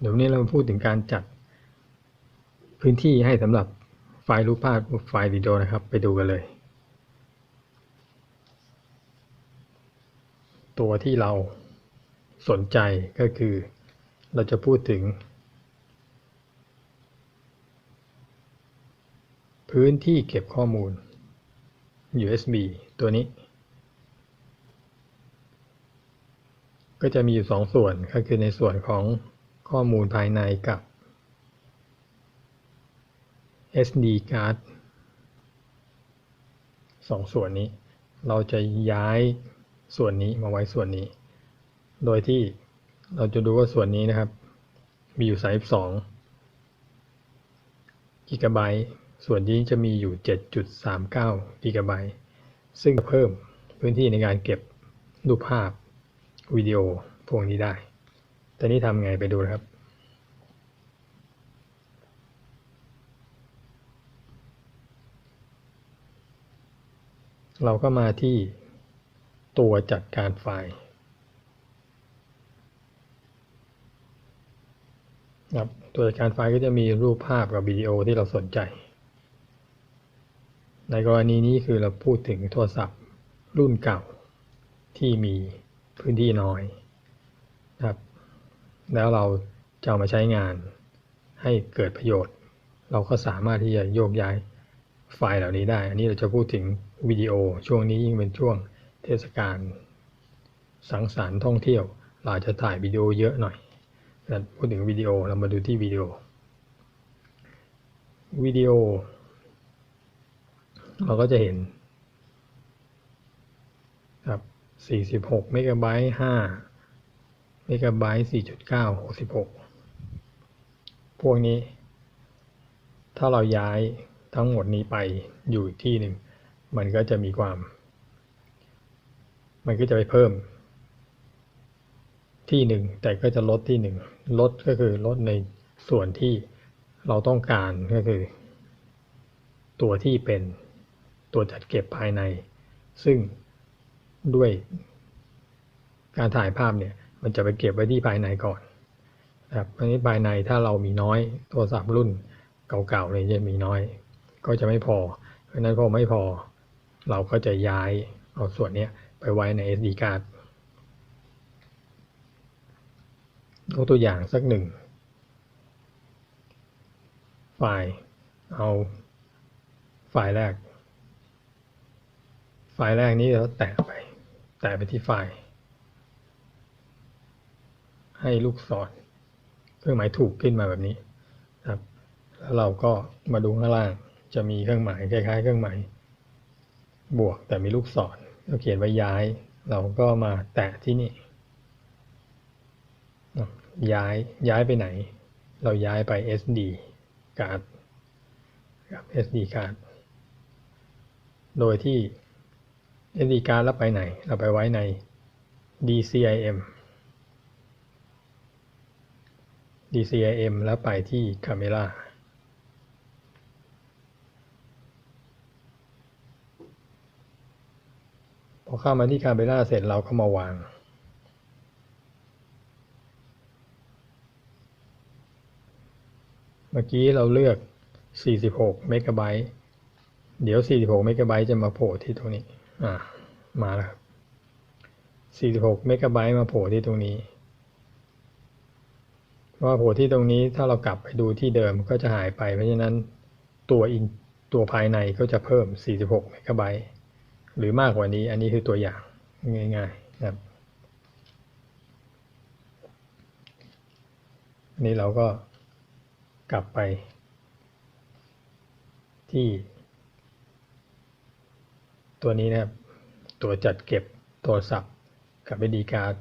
เดี๋ยวนี้เรามาพูดถึงการจัดพื้นที่ให้สำหรับไฟล์รูปภาพไฟล์วิดีโอนะครับ ไปดูกันเลย ตัวที่เราสนใจก็คือ เราจะพูดถึง พื้นที่เก็บข้อมูล USB ตัวนี้ ก็จะมีอยู่สองส่วนก็คือในส่วนของ ข้อมูลภายในกับ SD card สองส่วนนี้ เราจะย้ายส่วนนี้มาไว้ส่วนนี้ โดยที่เราจะดูว่าส่วนนี้นะครับ มีอยู่ 32กิกะไบต์ส่วนนี้จะมีอยู่ 7.39กิกะไบต์ซึ่งเพิ่มพื้นที่ในการเก็บรูปภาพวิดีโอพวกนี้ได้ แต่นี้ทำไงไปดูนะครับ เราก็มาที่ตัวจัดการไฟล์ครับตัวจัดการไฟล์ก็จะมีรูปภาพกับวิดีโอที่เราสนใจ ในกรณีนี้คือเราพูดถึงโทรศัพท์รุ่นเก่าที่มีพื้นที่น้อยนะครับ แล้วเราจะเอามาใช้งานให้เกิดประโยชน์ เราก็สามารถที่จะโยกย้ายไฟล์เหล่านี้ได้ อันนี้เราจะพูดถึงวิดีโอ ช่วงนี้ยิ่งเป็นช่วงเทศกาลสังสรรค์ท่องเที่ยว เราจะถ่ายวิดีโอเยอะหน่อยนะพูดถึงวิดีโอเรามาดูที่วิดีโอ วิดีโอ เราก็จะเห็นครับ46เมกะไบต์5 เมกะไบต์4.9 66พวกนี้ ถ้าเราย้ายทั้งหมดนี้ไปอยู่ที่หนึ่ง มันก็จะมีความ มันก็จะไปเพิ่ม ที่หนึ่งแต่ก็จะลดที่หนึ่งลดก็คือลดในส่วนที่เราต้องการก็คือ ตัวที่เป็นตัวจัดเก็บภายใน ซึ่งด้วยการถ่ายภาพเนี่ย มันจะไปเก็บไว้ที่ภายในก่อนนะครับเพราะนี้ภายในถ้าเรามีน้อยโทรศัพท์รุ่นเก่าๆเลยจะมีน้อย ก็จะไม่พอ เพราะนั้นพอไม่พอ เราก็จะย้ายเอาส่วนนี้ไปไว้ใน SD card ยกตัวอย่างสักหนึ่งไฟล์เอาไฟล์แรก ไฟล์แรกนี้เราแตะไป แตะไปที่ไฟล์ ให้ลูกศรเครื่องหมายถูกขึ้นมาแบบนี้ครับ แล้วเราก็มาดูข้างล่างจะมีเครื่องหมายคล้าย ๆ เครื่องหมายบวกแต่มีลูกศรเราเขียนไว้ย้าย เราก็มาแตะที่นี่ ย้ายย้ายไปไหน เราย้ายไป SD card ครับ SD card โดยที่ SD card แล้วไปไหน เราไปไว้ใน DCIM DCIM แล้วไปที่ Camera พอเข้ามาที่ Camera เสร็จเราก็มาวาง เมื่อกี้เราเลือก 46 เมกะไบต์ เดี๋ยว 46 เมกะไบต์จะมาโผล่ที่ตรงนี้ อ่า มาแล้วครับ 46 เมกะไบต์มาโผล่ที่ตรงนี้ เพราะว่าโผล่ที่ตรงนี้ถ้าเรากลับไปดูที่เดิมก็จะหายไป เพราะฉะนั้นตัวอินตัวภายในก็จะเพิ่ม 46 เมกะไบต์หรือมากกว่านี้ อันนี้คือตัวอย่างง่ายๆนะครับอันนี้เราก็กลับไปที่ตัวนี้นะครับ ตัวจัดเก็บโทรศัพท์กับวิดีการ์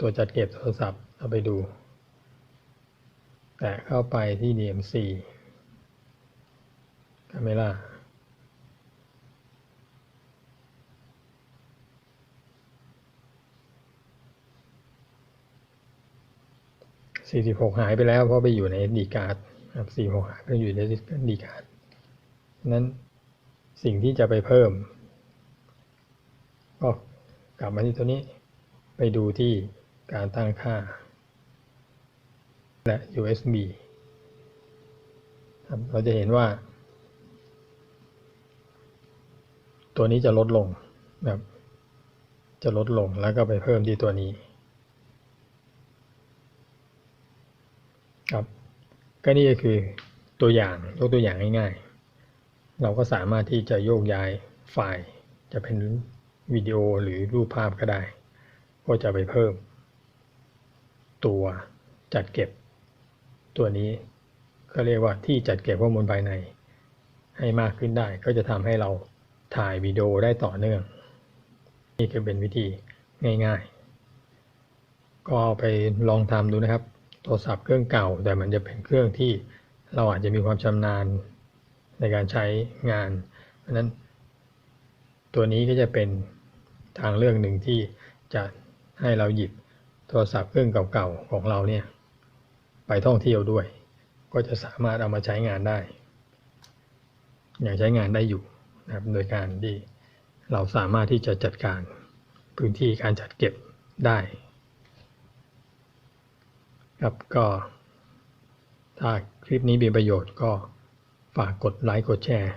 ตัวจัดเก็บโทรศัพท์เราไปดู ตะเข้าไปที่ DMC Camera 46หายไปแล้วเพราะไปอยู่ใน SD card ครับ46หายไปอยู่ใน SD card นั้นสิ่งที่จะไปเพิ่ม ก็กลับมาที่ตัวนี้ไปดูที่การตั้งค่า และ USB เราจะเห็นว่า ตัวนี้จะลดลงนะครับจะลดลงแล้วก็ไปเพิ่มที่ตัวนี้ครับก็นี่ก็คือตัวอย่างยกตัวอย่างง่ายๆ เราก็สามารถที่จะโยกย้ายไฟล์ จะเป็นวิดีโอหรือรูปภาพก็ได้ ก็จะไปเพิ่ม ตัวจัดเก็บ ตัวนี้ก็เรียกว่าที่จัดเก็บข้อมูลภายใน ให้มากขึ้นได้ก็จะทำให้เราถ่ายวิดีโอได้ต่อเนื่อง นี่คือเป็นวิธีง่าย ๆ ก็เอาไปลองทำดูนะครับ โทรศัพท์เครื่องเก่า แต่มันจะเป็นเครื่องที่เราอาจจะมีความชำนาญในการใช้งาน เพราะฉะนั้น ตัวนี้ก็จะเป็นทางเลือกหนึ่งที่จะให้เราหยิบโทรศัพท์เครื่องเก่าๆของเราเนี่ย ไปท่องเที่ยวด้วย ก็จะสามารถเอามาใช้งานได้ อย่างใช้งานได้อยู่นะครับโดยการที่เราสามารถที่จะจัดการพื้นที่การจัดเก็บได้ครับก็ถ้าคลิปนี้มีประโยชน์ก็ฝากกดไลค์กดแชร์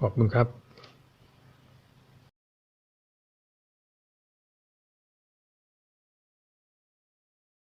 ขอบคุณครับ